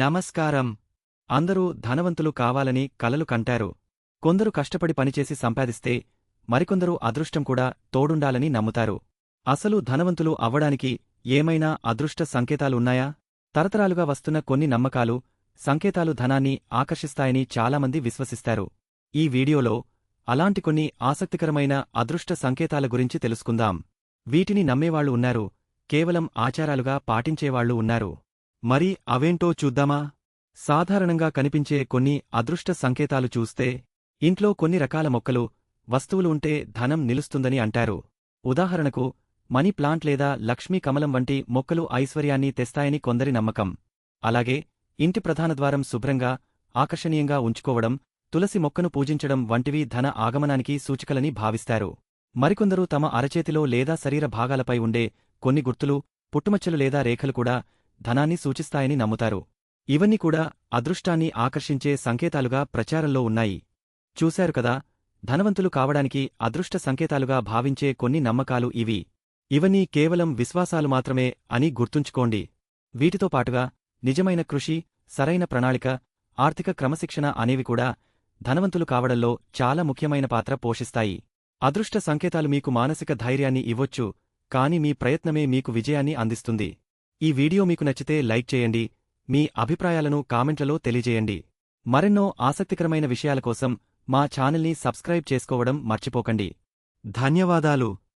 నమస్కారం. అందరూ ధనవంతులు కావాలని కలలు కంటారు. కొందరు కష్టపడి పనిచేసి సంపాదిస్తే మరికొందరు అదృష్టం కూడా తోడుండాలని నమ్ముతారు. అసలు ధనవంతులు అవ్వడానికి ఏమైనా అదృష్ట సంకేతాలున్నాయా? తరతరాలుగా వస్తున్న కొన్ని నమ్మకాలు సంకేతాలు ధనాన్ని ఆకర్షిస్తాయని చాలామంది విశ్వసిస్తారు. ఈ వీడియోలో అలాంటి కొన్ని ఆసక్తికరమైన అదృష్ట సంకేతాల గురించి తెలుసుకుందాం. వీటిని నమ్మేవాళ్ళు ఉన్నారు కేవలం ఆచారాలుగా పాటించేవాళ్ళు ఉన్నారు. మరి అవేంటో చూద్దామా? సాధారణంగా కనిపించే కొన్ని అదృష్ట సంకేతాలు చూస్తే ఇంట్లో కొన్ని రకాల మొక్కలు వస్తువులు ఉంటే ధనం నిలుస్తుందని అంటారు. ఉదాహరణకు మనీ ప్లాంట్ లేదా లక్ష్మీ కమలం వంటి మొక్కలు ఐశ్వర్యాన్ని తెస్తాయని కొందరి నమ్మకం. అలాగే ఇంటి ప్రధానద్వారం శుభ్రంగా ఆకర్షణీయంగా ఉంచుకోవడం తులసి మొక్కను పూజించడం వంటివి ధన ఆగమనానికి సూచికలని భావిస్తారు. మరికొందరు తమ అరచేతిలో లేదా శరీర భాగాలపై ఉండే కొన్ని గుర్తులు పుట్టుమచ్చలు లేదా రేఖలు కూడా ధనాన్ని సూచిస్తాయని నమ్ముతారు. ఇవన్నీ కూడా అదృష్టాన్ని ఆకర్షించే సంకేతాలుగా ప్రచారంలో ఉన్నాయి. చూశారు కదా ధనవంతులు కావడానికి అదృష్ట సంకేతాలుగా భావించే కొన్ని నమ్మకాలు ఇవి. ఇవన్నీ కేవలం విశ్వాసాలు మాత్రమే అని గుర్తుంచుకోండి. వీటితో పాటుగా నిజమైన కృషి సరైన ప్రణాళిక ఆర్థిక క్రమశిక్షణ అనేవి కూడా ధనవంతులు కావడంలో చాలా ముఖ్యమైన పాత్ర పోషిస్తాయి. అదృష్ట సంకేతాలు మీకు మానసిక ధైర్యాన్ని ఇవ్వొచ్చు కాని మీ ప్రయత్నమే మీకు విజయాన్ని అందిస్తుంది. ఈ వీడియో మీకు నచ్చితే లైక్ చేయండి మీ అభిప్రాయాలను కామెంట్లలో తెలియజేయండి. మరెన్నో ఆసక్తికరమైన విషయాల కోసం మా ఛానల్ని సబ్స్క్రైబ్ చేసుకోవడం మర్చిపోకండి. ధన్యవాదాలు.